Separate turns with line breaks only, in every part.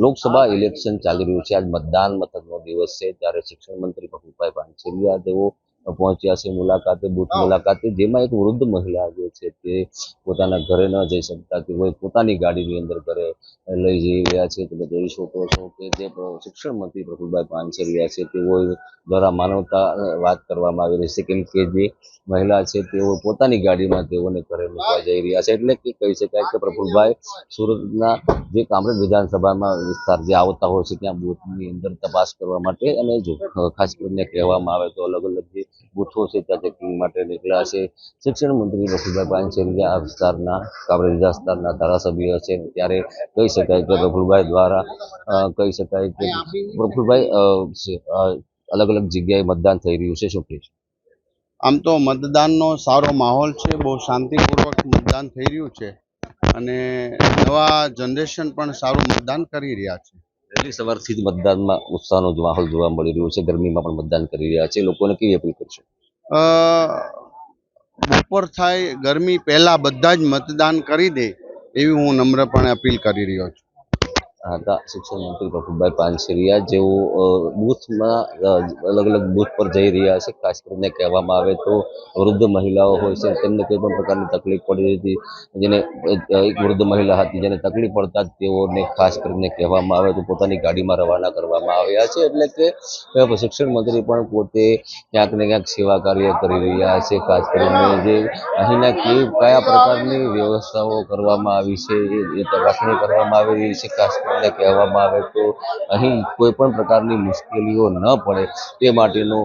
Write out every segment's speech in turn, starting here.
Lok Sabha election ચાલી રહ્યું છે. આજ મતદાન મથકનો દિવસ છે. ત્યારે શિક્ષણ મંત્રી પ્રફુલભાઈ પાનસેરિયા તેઓ પહોંચ્યા છે મુલાકાતે બુથ મુલાકાતે જેમાં એક વૃદ્ધ મહિલા જે છે તે પોતાના ઘરે ન જઈ શકતા તેઓએ પોતાની ગાડીની અંદર ઘરે લઈ જઈ રહ્યા છે. તમે જોઈ શકો છો કે જે શિક્ષણ મંત્રી પ્રફુલભાઈ પાનસેરિયા છે તેઓ દ્વારા માનવતા વાત કરવામાં આવી રહી છે. કેમ કે જે મહિલા છે તેઓ પોતાની ગાડીમાં તેઓને ઘરે મૂકવા જઈ રહ્યા છે. એટલે કે કહી શકાય કે પ્રફુલભાઈ સુરતના જે કામરેજ વિધાનસભામાં વિસ્તાર જે આવતા હોય છે ત્યાં બૂથની અંદર તપાસ કરવા માટે અને જો ખાસ કરીને કહેવામાં આવે તો અલગ અલગ જે બૂથો છે, ત્યાં ચેકિંગ માટે નીકળ્યા છે. શિક્ષણ મંત્રી રઘુભાઈ પાનસેરિયા આ વિસ્તારના, કામરેજ વિસ્તારના ધારાસભ્ય છે. ત્યારે કહી શકાય કે પ્રફુલભાઈ દ્વારા કહી શકાય કે પ્રફુલભાઈ છે- અલગ અલગ જગ્યાએ મતદાન થઈ રહ્યું છે. શું કહેશો
આમ તો મતદાનનો સારો માહોલ છે, બહુ શાંતિપૂર્વક મતદાન થઈ રહ્યું છે. અને નવા જનરેશન પણ સારું મતદાન કરી રહ્યા છે.
વહેલી સવારથી જ મતદાનમાં ઉત્સાહનો માહોલ જોવા મળી રહ્યો છે. ગરમીમાં પણ મતદાન કરી રહ્યા છે. લોકોને કેવી અપીલ કરશો?
બપોર થાય, ગરમી પહેલા બધા જ મતદાન કરી દે એવી હું નમ્રપણે અપીલ કરી રહ્યો છું.
હતા શિક્ષણ પ્રફુલભાઈ પાનસેરિયા જેઓ બૂથમાં અલગ અલગ બૂથ પર જઈ રહ્યા છે. ખાસ કરીને કહેવામાં આવે તો વૃદ્ધ મહિલાઓ હોય છે તેમને કોઈ પણ પ્રકારની તકલીફ પડી હતી જેને એક વૃદ્ધ મહિલા હતી જેને તકલીફ પડતા તેઓને ખાસ કરીને કહેવામાં આવે તો પોતાની ગાડીમાં રવાના કરવામાં આવ્યા છે. એટલે કે શિક્ષણ મંત્રી પણ પોતે ક્યાંક ને ક્યાંક સેવા કાર્ય કરી રહ્યા છે. ખાસ કરીને જે અહીંના કયા પ્રકારની વ્યવસ્થાઓ કરવામાં આવી છે, એ તપાસણી કરવામાં આવી રહી છે. ખાસ કરીને કહેવામાં આવે તો અહીં કોઈ પણ પ્રકારની મુશ્કેલીઓ ન પડે. તે માટેનો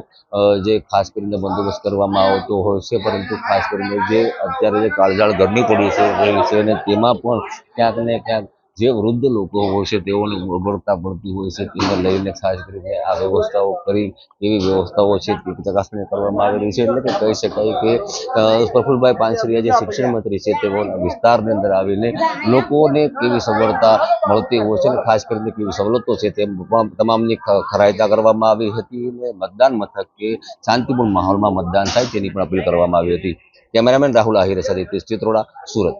જે ખાસ કરીને બંદોબસ્ત કરવામાં આવતો હોય છે, પરંતુ ખાસ કરીને જે અત્યારે જે કાળઝાળ ગરમી પડી છે રહી છે અને તેમાં પણ ક્યાંક ને ક્યાંક જે વૃદ્ધ લોકો હોય છે, તેઓને ઉર્બળતા પડતી હોય છે તેને લઈને ખાસ કરીને આ વ્યવસ્થાઓ કરી, એવી વ્યવસ્થાઓ છે તે ચકાસણી કરવામાં આવી રહી છે. એટલે કે કહી શકાય કે પ્રફુલભાઈ પાનસરિયા જે શિક્ષણ મંત્રી છે, તેઓ વિસ્તારની અંદર આવીને લોકોને કેવી સગવડતા મળતી હોય છે અને ખાસ કરીને કેવી સવલતો છે તે તમામની ખરાયતા કરવામાં આવી હતી અને મતદાન મથકે શાંતિપૂર્ણ માહોલમાં મતદાન થાય તેની પણ અપીલ કરવામાં આવી હતી. કેમેરામેન રાહુલ આહિર સાથે ચિત્રોડા, સુરત.